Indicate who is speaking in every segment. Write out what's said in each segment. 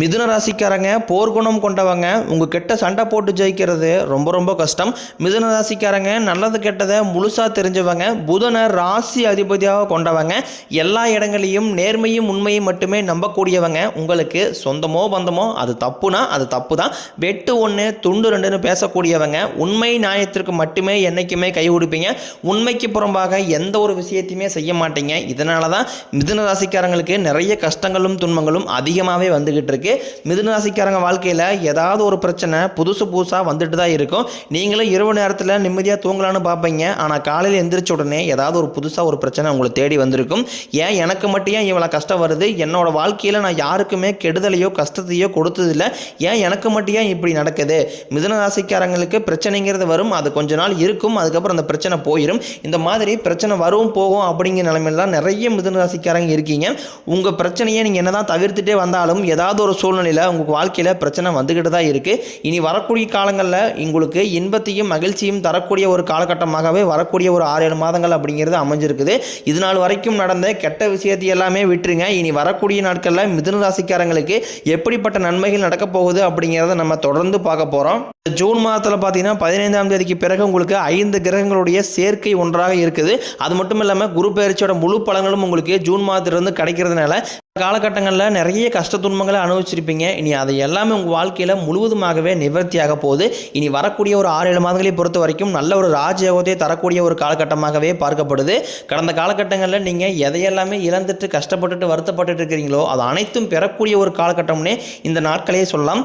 Speaker 1: மிதுன ராசிக்காரங்க போர்க்குணம் கொண்டவங்க உங்கள் கிட்ட சண்டை போட்டு ஜெயிக்கிறது ரொம்ப ரொம்ப கஷ்டம். மிதுன ராசிக்காரங்க நல்லது கெட்டதை முழுசாக தெரிஞ்சவங்க புதனை ராசி அதிபதியாக கொண்டவங்க எல்லா இடங்களையும் நேர்மையும் உண்மையும் மட்டுமே நம்பக்கூடியவங்க. உங்களுக்கு சொந்தமோ பந்தமோ அது தப்புனா அது தப்பு தான் வெட்டு ஒன்று துண்டு ரெண்டுன்னு பேசக்கூடியவங்க உண்மை நியாயத்திற்கு மட்டுமே என்றைக்குமே கை கொடுப்பீங்க உண்மைக்கு புறம்பாக எந்த ஒரு விஷயத்தையுமே செய்ய மாட்டீங்க. இதனால தான் மிதுன ராசிக்காரங்களுக்கு நிறைய கஷ்டங்களும் துன்பங்களும் அதிகமாகவே வந்துக்கிட்டு இருக்கு. மிதுன மிதுனராசிக்காரங்க வாழ்க்கையில் ஏதாவது ஒரு பிரச்சனை புதுசு புதுசாக வந்துட்டு தான் இருக்கும். நீங்களும் இரவு நேரத்தில் நிம்மதியாக தூங்கலான்னு பார்ப்பீங்க. ஆனால் காலையில் எந்திரிச்ச உடனே ஏதாவது ஒரு புதுசாக ஒரு பிரச்சனை உங்களை தேடி வந்திருக்கும். ஏன் எனக்கு மட்டும் ஏன் இவ்வளோ கஷ்டம் வருது? என்னோட வாழ்க்கையில் நான் யாருக்குமே கெடுதலையோ கஷ்டத்தையோ கொடுத்ததில்ல. ஏன் எனக்கு மட்டும் ஏன் இப்படி நடக்குது? மிதுன ராசிக்காரங்களுக்கு பிரச்சனைங்கிறது வரும். அது கொஞ்ச நாள் இருக்கும். அதுக்கப்புறம் அந்த பிரச்சனை போயிடும் இந்த மாதிரி பிரச்சனை வரும் போகும் அப்படிங்கிற நிலைமையிலலாம் நிறைய மிதுன ராசிக்காரங்க இருக்கீங்க. உங்கள் பிரச்சனையை நீங்கள் என்னதான் தவிர்த்துட்டே வந்தாலும் ஏதாவது ஒரு சூழ்நிலையில் உங்களுக்கு வாழ்க்கையில் பிரச்சனை வந்துக்கிட்டு தான் இருக்குது இனி வரக்கூடிய காலங்களில் உங்களுக்கு இன்பத்தையும் மகிழ்ச்சியும் தரக்கூடிய ஒரு காலகட்டமாகவே வரக்கூடிய ஒரு ஆறு ஏழு மாதங்கள் அப்படிங்கிறது அமைஞ்சிருக்குது. இது நாள் வரைக்கும் நடந்த கெட்ட விஷயத்தை எல்லாமே விட்டுருங்க. இனி வரக்கூடிய நாட்களில் மிதுன ராசிக்காரங்களுக்கு எப்படிப்பட்ட நன்மைகள் நடக்கப் போகுது அப்படிங்கிறத நம்ம தொடர்ந்து பார்க்க போகிறோம் ஜூன் மாதத்தில் பார்த்தீங்கன்னா பதினைந்தாம் தேதிக்கு பிறகு உங்களுக்கு ஐந்து கிரகங்களுடைய சேர்க்கை ஒன்றாக இருக்குது. அது மட்டும் இல்லாமல் குரு பயிற்சியோட முழு பலன்களும் உங்களுக்கு ஜூன் மாதத்திலிருந்து கிடைக்கிறதுனால காலகட்டங்களில் நிறைய கஷ்ட துன்பங்களை அனுபவிச்சிருப்பீங்க. இனி அதை எல்லாமே உங்கள் வாழ்க்கையில் முழுவதுமாகவே நிவர்த்தியாக போகுது. இனி வரக்கூடிய ஒரு ஆறு ஏழு மாதங்களை பொறுத்த வரைக்கும் நல்ல ஒரு ராஜயோகத்தை தரக்கூடிய ஒரு காலகட்டமாகவே பார்க்கப்படுது. கடந்த காலகட்டங்களில் நீங்கள் எதையெல்லாமே இழந்துட்டு கஷ்டப்பட்டுட்டு வருத்தப்பட்டுட்டு இருக்கிறீங்களோ அது அனைத்தும் பெறக்கூடிய ஒரு காலகட்டம்னே இந்த நாட்களே சொல்லலாம்.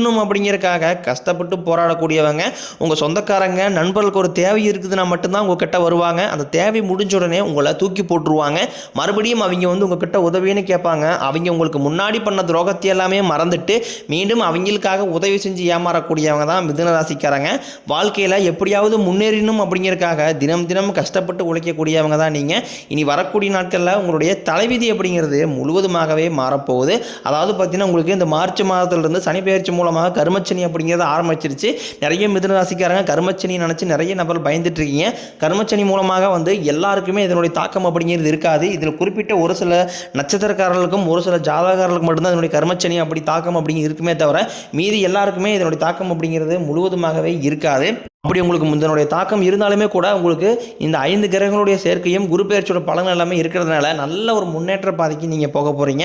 Speaker 1: முடிச்சிடணும் அப்படிங்கிறக்காக கஷ்டப்பட்டு போராடக்கூடியவங்க. உங்கள் சொந்தக்காரங்க நண்பர்களுக்கு ஒரு தேவை இருக்குதுன்னா மட்டும்தான் உங்கள் கிட்ட வருவாங்க. அந்த தேவை முடிஞ்ச உடனே உங்களை தூக்கி போட்டுருவாங்க. மறுபடியும் அவங்க வந்து உங்கள் கிட்ட உதவின்னு கேட்பாங்க. அவங்க உங்களுக்கு முன்னாடி பண்ண துரோகத்தை எல்லாமே மறந்துட்டு மீண்டும் அவங்களுக்காக உதவி செஞ்சு ஏமாறக்கூடியவங்க தான் மிதுன ராசிக்காரங்க வாழ்க்கையில் எப்படியாவது முன்னேறணும் அப்படிங்கறக்காக தினம் தினம் கஷ்டப்பட்டு உழைக்கக்கூடியவங்க தான் நீங்கள் இனி வரக்கூடிய நாட்களில் உங்களுடைய தலைவிதி அப்படிங்கிறது முழுவதுமாகவே மாறப்போகுது. அதாவது பார்த்தீங்கன்னா உங்களுக்கு இந்த மார்ச் மாதத்திலிருந்து சனி மூலம் மூலமாக கருமச்சனி அப்படிங்கிறது ஆரம்பிச்சிருச்சு. நிறைய மிதுன ராசிக்காரங்க கருமச்சனி நினச்சி நிறைய நபர் பயந்துட்டு இருக்கீங்க கருமச்சனி மூலமாக வந்து எல்லாருக்குமே இதனுடைய தாக்கம் அப்படிங்கிறது இருக்காது. இதில் குறிப்பிட்ட ஒரு சில நட்சத்திரக்காரர்களுக்கும் ஒரு சில ஜாதகாரர்களுக்கு மட்டும்தான் இதனுடைய கர்மச்சனி அப்படி தாக்கம் அப்படிங்கிறது இருக்குமே தவிர மீதி எல்லாருக்குமே இதனுடைய தாக்கம் அப்படிங்கிறது முழுவதுமாகவே இருக்காது. அப்படி உங்களுக்கு இதனுடைய தாக்கம் இருந்தாலுமே கூட உங்களுக்கு இந்த ஐந்து கிரகங்களுடைய சேர்க்கையும் குரு பெயர்ச்சியோட பலன் எல்லாமே இருக்கிறதுனால நல்ல ஒரு முன்னேற்ற பாதைக்கு நீங்கள் போக போகிறீங்க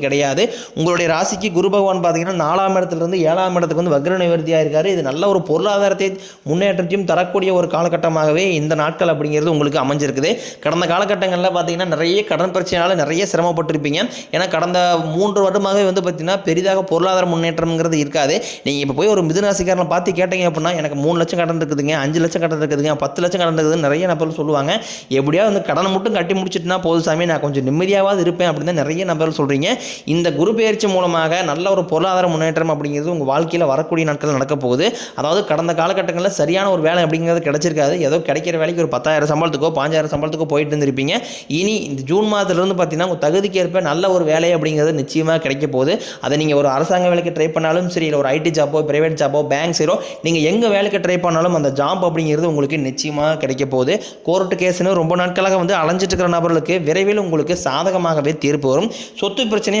Speaker 1: கிடையாது. உங்களுடைய ராசிக்கு குரு பகவான் பார்த்தீங்கன்னா நாலாம் இடத்துலேருந்து ஏழாம் இடத்துக்கு வந்து வக்ர நிவர்த்தியாக இருக்கார். இது நல்ல ஒரு பொருளாதாரத்தை முன்னேற்றத்தையும் தரக்கூடிய ஒரு காலகட்டமாகவே இந்த நாட்கள் அப்படிங்கிறது உங்களுக்கு அமைஞ்சிருக்குது. கடந்த காலகட்டங்களில் பார்த்தீங்கன்னா நிறைய கடன் பிரச்சனையால் நிறைய சிரமப்பட்டிருப்பீங்க. ஏன்னா கடந்த மூன்று வருடமாகவே வந்து பார்த்தீங்கன்னா பெரிதாக பொருளாதார முன்னேற்றம்ங்கிறது இருக்காது. நீங்கள் இப்போ போய் ஒரு மிதுராசிக்காரனை பார்த்து கேட்டீங்க அப்படின்னா எனக்கு மூணு லட்சம் கடன் இருக்குதுங்க அஞ்சு லட்சம் கடன் இருக்குதுங்க பத்து லட்சம் கடன் இருக்குதுன்னு நிறைய நபர்கள் சொல்லுவாங்க. எப்படியாவது வந்து கடனை மட்டும் கட்டி முடிச்சிட்டுனா போதும் சாமி நான் கொஞ்சம் நிம்மதியாவது இருப்பேன் அப்படின்னு தான் நிறைய நபர்கள் சொல்கிறீங்க இந்த குரு பயிற்சி மூலமாக நல்ல ஒரு பொருளாதார முன்னேற்றம் அப்படிங்கிறது உங்கள் வாழ்க்கையில் வரக்கூடிய நாட்கள் நடக்க போகுது. அதாவது கடந்த காலகட்டங்களில் சரியான ஒரு வேலை அப்படிங்கிறது கிடைச்சிருக்காது. ஏதோ கிடைக்கிற வேலைக்கு ஒரு பத்தாயிரம் சம்பளத்துக்கோ பாஞ்சாயிரம் சம்பளத்துக்கோ போயிட்டு இருந்திருப்பீங்க. இனி இந்த ஜூன் மாதத்துலேருந்து பார்த்தீங்கன்னா உங்கள் தகுதிக்கு ஏற்ப நல்ல ஒரு வேலை அப்படிங்கிறது நிச்சயமாக கிடைக்க போகுது. அதை நீங்கள் ஒரு அரசாங்க வேலைக்கு ட்ரை பண்ணாலும் சரி இல்லை ஒரு ஐடி ஜாப்போ பிரைவேட் ஜாப்போ பேங்க் சீரோ நீங்கள் எங்கே வேலைக்கு ட்ரை பண்ணாலும் அந்த ஜாப் அப்படிங்கிறது உங்களுக்கு நிச்சயமாக கிடைக்க போகுது. கோர்ட்டு கேஸ்னு ரொம்ப நாட்களாக வந்து அலைஞ்சிட்டு இருக்கிற நபர்களுக்கு விரைவில் உங்களுக்கு சாதகமாகவே தீர்ப்பு வரும். சொத்து பிரச்சனை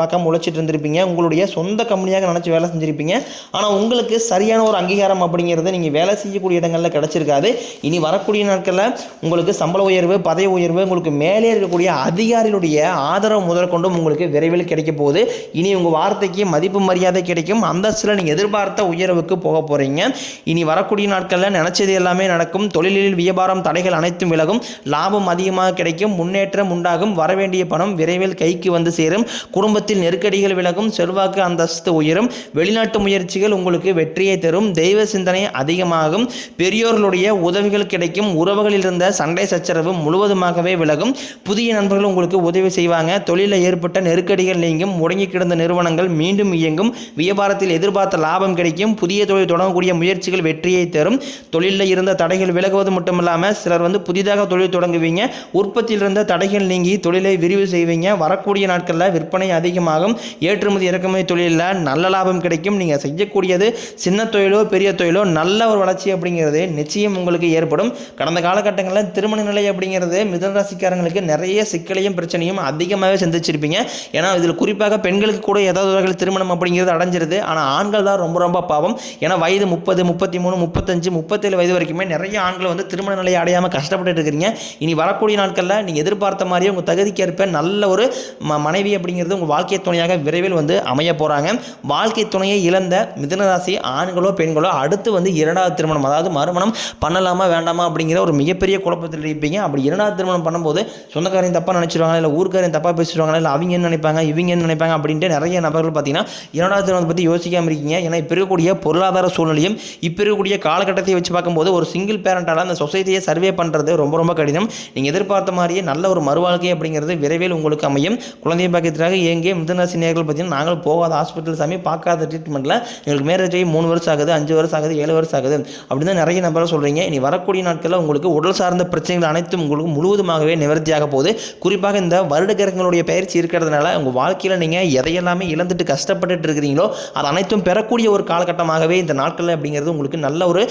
Speaker 1: பக்கம் உழைச்சிட்டு இருந்திருப்பீங்க. உங்களுடைய சொந்த கம்பெனியாக நினச்சி வேலை செஞ்சுருப்பீங்க. ஆனால் உங்களுக்கு சரியான ஒரு அங்கீகாரம் அப்படிங்கிறது நீங்கள் வேலை செய்யக்கூடிய இடங்களில் கிடச்சிருக்காது. இனி வரக்கூடிய நாட்களில் உங்களுக்கு சம்பள உயர்வு பதவி உயர்வு உங்களுக்கு மேலே இருக்கக்கூடிய அதிகாரிகளுடைய ஆதரவு முதற்கொண்டும் உங்களுக்கு விரைவில் கிடைக்க போகுது. இனி உங்கள் வார்த்தைக்கு மதிப்பு மரியாதை கிடைக்கும். அந்தஸ்தில் நீங்கள் எதிர்பார்த்த உயர்வுக்கு போக போகிறீங்க இனி வரக்கூடிய நாட்களில் நினச்சது எல்லாமே நடக்கும். தொழிலில் வியாபாரம் தடைகள் அனைத்தும் விலகும். லாபம் அதிகமாக கிடைக்கும். முன்னேற்றம் உண்டாகும். வரவேண்டிய பணம் விரைவில் கைக்கு வந்து சேரும். குடும்பத்தில் நெருக்கடிகள் விலகும் செல்வாக்கு அந்தஸ்து உயரும். வெளிநாட்டு முயற்சிகள் உங்களுக்கு வெற்றியை தரும். தெய்வ சிந்தனை அதிகமாகும். பெரியோர்களுடைய உதவிகள் கிடைக்கும். உறவுகளில் இருந்த சண்டை சச்சரவு முழுவதுமாகவே விலகும். புதிய நண்பர்கள் உங்களுக்கு உதவி செய்வாங்க. தொழிலில் ஏற்பட்ட நெருக்கடிகள் நீங்கும். முடங்கி கிடந்த நிறுவனங்கள் மீண்டும் இயங்கும். வியாபாரத்தில் எதிர்பார்த்த லாபம் கிடைக்கும். புதிய தொழில் தொடங்கக்கூடிய முயற்சிகள் வெற்றியை தரும். தொழிலில் இருந்த தடைகள் விலகுவது மட்டுமில்லாமல் சிலர் வந்து புதிதாக தொழில் தொடங்குவீங்க. உற்பத்தியில் இருந்த தடைகள் நீங்கி தொழிலை விரிவு செய்வீங்க. வரக்கூடிய நாட்களில் விற்பனை அதிகமாகும் ஏற்றுமதி இறக்குமதி தொழிலில் நல்ல லாபம் கிடைக்கும். நீங்கள் செய்யக்கூடியது சின்ன தொழிலோ பெரிய தொழிலோ நல்ல ஒரு வளர்ச்சி அப்படிங்கிறது நிச்சயம் உங்களுக்கு ஏற்படும். கடந்த காலகட்டங்களில் திருமண நிலை அப்படிங்கிறது மிதன ராசிக்காரங்களுக்கு நிறைய சிக்கலையும் பிரச்சனையும் அதிகமாகவே சந்திச்சிருப்பீங்க. ஏன்னா இதில் குறிப்பாக பெண்களுக்கு கூட ஏதாவது வகையில் திருமணம் அப்படிங்கிறது அடைஞ்சிருது. ஆனால் ஆண்கள் தான் ரொம்ப ரொம்ப பாவம். ஏன்னா வயது முப்பது முப்பத்தி மூணு முப்பத்தஞ்சு முப்பத்தேழு வயது வரைக்குமே நிறைய ஆண்கள் வந்து திருமண நிலையை அடையாமல் கஷ்டப்பட்டு இருக்கிறீங்க. இனி வரக்கூடிய நாட்களில் நீங்கள் எதிர்பார்த்த மாதிரியே உங்கள் தகுதிக்கேற்ப நல்ல ஒரு மனைவி அப்படிங்கிறது உங்கள் வாழ்க்கை வாழ்க்கை துணையாக விரைவில் வந்து அமைய போகிறாங்க வாழ்க்கை துணையை இழந்த மிதனராசி ஆண்களோ பெண்களோ அடுத்து வந்து இரண்டாவது திருமணம் அதாவது மறுமணம் பண்ணலாமா வேண்டாமா அப்படிங்கிற ஒரு மிகப்பெரிய குழப்பத்தில் இருப்பீங்க. அப்படி இரண்டாவது திருமணம் பண்ணும்போது சொந்தக்காரையும் தப்பாக நினச்சிருவாங்க இல்லை ஊர்க்காரையும் தப்பாக பேசிடுவாங்க இல்லை அவங்க என்ன நினைப்பாங்க இவங்க என்ன நினைப்பாங்க அப்படின்ட்டு நிறைய நபர்கள் பார்த்தீங்கன்னா இரண்டாவது திருமணத்தை பற்றி யோசிக்காமல் இருக்கீங்க. ஏன்னா இப்போ இருக்கக்கூடிய பொருளாதார சூழ்நிலையும் இப்போ இருக்கக்கூடிய காலகட்டத்தை வச்சு பார்க்கும்போது ஒரு சிங்கிள் பேரண்டால் அந்த சொசைட்டியை சர்வே பண்ணுறது ரொம்ப ரொம்ப கடினம். நீங்கள் எதிர்பார்த்த மாதிரியே நல்ல ஒரு மறுவாழ்க்கை அப்படிங்கிறது விரைவில் உங்களுக்கு அமையும். குழந்தை பாக்கியத்திற்காக இங்கே மிதனராசி நேர்கள் பார்த்தீங்கன்னா நாங்கள் போகாத ஹாஸ்பிட்டல் சாமி பார்க்காத ட்ரீட்மெண்ட்டில் எங்களுக்கு மேரேஜ் ஆகி மூணு வருஷம் ஆகுது அஞ்சு வருஷம் ஆகுது ஏழு வருஷம் ஆகுது. அப்படின்னு தான் நிறைய நபரை சொல்கிறீங்க இனி வரக்கூடிய நாட்களில் உங்களுக்கு உடல் சார்ந்த பிரச்சனைகள் அனைத்தும் உங்களுக்கு முழுவதுமாகவே நிவர்த்தியாக போகுது. குறிப்பாக இந்த வருடகிரகங்களுடைய பயிற்சி இருக்கிறதுனால உங்கள் வாழ்க்கையில் நீங்கள் எதையெல்லாமே இழந்துட்டு கஷ்டப்பட்டுட்டு இருக்கிறீங்களோ அது அனைத்தும் பெறக்கூடிய ஒரு காலகட்டமாகவே இந்த நாட்கள் அப்படிங்கிறது உங்களுக்கு நல்ல ஒரு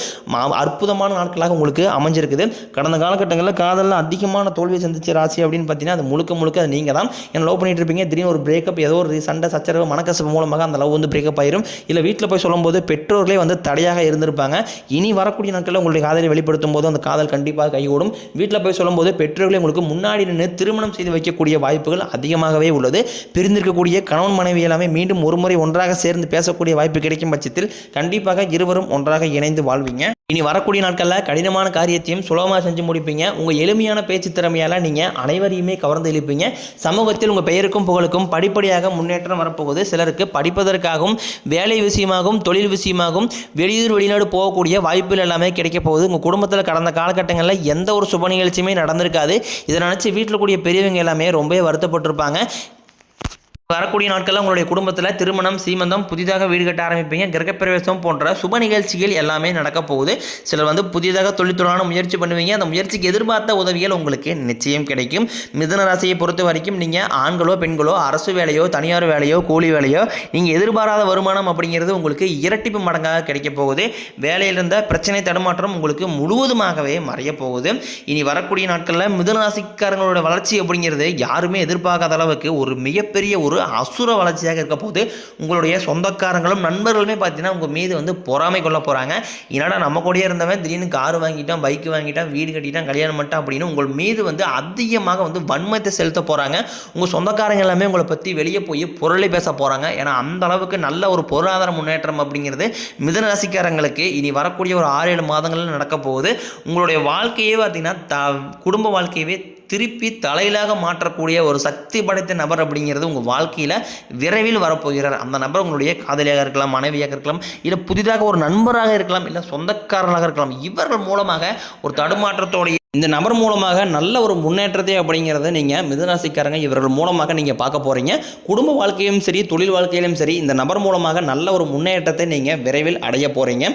Speaker 1: அற்புதமான நாட்களாக உங்களுக்கு அமைஞ்சிருக்குது. கடந்த காலகட்டங்களில் காதலில் அதிகமான தோல்வியை சந்திச்ச ராசி அப்படின்னு பார்த்தீங்கன்னா அது முழுக்க முழுக்க அது நீங்கள் தான் என்ன லவ் பண்ணிட்டு இருப்பீங்க. திடீர்னு ஒரு பிரேக் பிரேக்கப் ஏதோ ஒரு சண்டை சச்சரவு மனக்கசப்பு மூலமாக அந்த லவ் வந்து பிரேக்கப் ஆயிரும். இல்லை வீட்டில் போய் சொல்லும்போது பெற்றோர்களே வந்து தடையாக இருந்திருப்பாங்க. இனி வரக்கூடிய நாட்களில் உங்களுடைய காதலை வெளிப்படுத்தும் போது அந்த காதல் கண்டிப்பாக கைகூடும். வீட்டில் போய் சொல்லும்போது பெற்றோர்களே உங்களுக்கு முன்னாடி நின்று திருமணம் செய்து வைக்கக்கூடிய வாய்ப்புகள் அதிகமாகவே உள்ளது. பிரிந்திருக்கக்கூடிய கணவன் மனைவி எல்லாமே மீண்டும் ஒருமுறை ஒன்றாக சேர்ந்து பேசக்கூடிய வாய்ப்பு கிடைக்கும் பட்சத்தில் கண்டிப்பாக இருவரும் ஒன்றாக இணைந்து வாழ்வீங்க. இனி வரக்கூடிய நாட்களில் கடினமான காரியத்தையும் சுலபமாக செஞ்சு முடிப்பீங்க. உங்கள் எளிமையான பேச்சு திறமையால் நீங்கள் அனைவரையுமே கவர்ந்து இழுப்பீங்க சமூகத்தில் உங்கள் பெயருக்கும் புகழுக்கும் படிப்படியாக முன்னேற்றம் வரப்போகுது. சிலருக்கு படிப்பதற்காகவும் வேலை விஷயமாகவும் தொழில் விஷயமாகவும் வெளியூர் வெளிநாடு போகக்கூடிய வாய்ப்புகள் எல்லாமே கிடைக்க போகுது. உங்கள் குடும்பத்தில் கடந்த காலகட்டங்களில் எந்த ஒரு சுப நிகழ்ச்சியுமே நடந்திருக்காது. இதை நினச்சி வீட்டில் கூடிய பெரியவங்க எல்லாமே ரொம்பவே வருத்தப்பட்டிருப்பாங்க. வரக்கூடிய நாட்களில் உங்களுடைய குடும்பத்தில் திருமணம் சீமந்தம் புதிதாக வீடு கட்ட ஆரம்பிப்பீங்க. கிரகப்பிரவேசம் போன்ற சுப நிகழ்ச்சிகள் எல்லாமே நடக்க போகுது. சிலர் வந்து புதிதாக தொழில்துறையான முயற்சி பண்ணுவீங்க. அந்த முயற்சிக்கு எதிர்பார்த்த உதவிகள் உங்களுக்கு நிச்சயம் கிடைக்கும். மிதன ராசியை பொறுத்த வரைக்கும் நீங்கள் ஆண்களோ பெண்களோ அரசு வேலையோ தனியார் வேலையோ கூலி வேலையோ நீங்கள் எதிர்பாராத வருமானம் அப்படிங்கிறது உங்களுக்கு இரட்டிப்பு மடங்காக கிடைக்க போகுது. வேலையில் இருந்த பிரச்சனை தடுமாற்றம் உங்களுக்கு முழுவதுமாகவே மறைய போகுது. இனி வரக்கூடிய நாட்களில் மிதன ராசிக்காரங்களோட வளர்ச்சி அப்படிங்கிறது யாருமே எதிர்பார்க்காத அளவுக்கு ஒரு மிகப்பெரிய ஒரு அசுர வளர்ச்சியாக இருக்க போது உங்களுடைய சொந்தக்காரங்களும் நண்பர்களுமே பார்த்தீங்கன்னா உங்கள் மீது வந்து பொறாமை கொள்ள போகிறாங்க என்னடா நம்ம கூடயே இருந்தவன் திடீர்னு கார் வாங்கிட்டான் பைக் வாங்கிட்டான் வீடு கட்டிட்டான் கல்யாணம் பண்ணிட்டான் அப்படின்னு உங்கள் மீது வந்து அதிகமாக வந்து வன்மத்தை செலுத்த போகிறாங்க உங்கள் சொந்தக்காரங்க எல்லாமே உங்களை பற்றி வெளியே போய் பொருளை பேச போகிறாங்க ஏன்னா அந்த அளவுக்கு நல்ல ஒரு பொருளாதார முன்னேற்றம் அப்படிங்கிறது மிதன ராசிக்காரங்களுக்கு இனி வரக்கூடிய ஒரு ஆறு ஏழு மாதங்களில் நடக்க போகுது. உங்களுடைய வாழ்க்கையே பார்த்தீங்கன்னா த குடும்ப வாழ்க்கையவே திருப்பி தலையிலாக மாற்றக்கூடிய ஒரு சக்தி படைத்த நபர் அப்படிங்கிறது உங்கள் வாழ்க்கையில் விரைவில் வரப்போகிறார். அந்த நபர் உங்களுடைய காதலியாக இருக்கலாம் மனைவியாக இருக்கலாம் இல்லை புதிதாக ஒரு நண்பராக இருக்கலாம் இல்லை சொந்தக்காரனாக இருக்கலாம். இவர்கள் மூலமாக ஒரு தடுமாற்றத்தோடைய இந்த நபர் மூலமாக நல்ல ஒரு முன்னேற்றத்தை அப்படிங்கிறத நீங்கள் மிதராசிக்காரங்க இவர்கள் மூலமாக நீங்கள் பார்க்க போகிறீங்க குடும்ப வாழ்க்கையிலும் சரி தொழில் வாழ்க்கையிலும் சரி இந்த நபர் மூலமாக நல்ல ஒரு முன்னேற்றத்தை நீங்கள் விரைவில் அடைய போகிறீங்க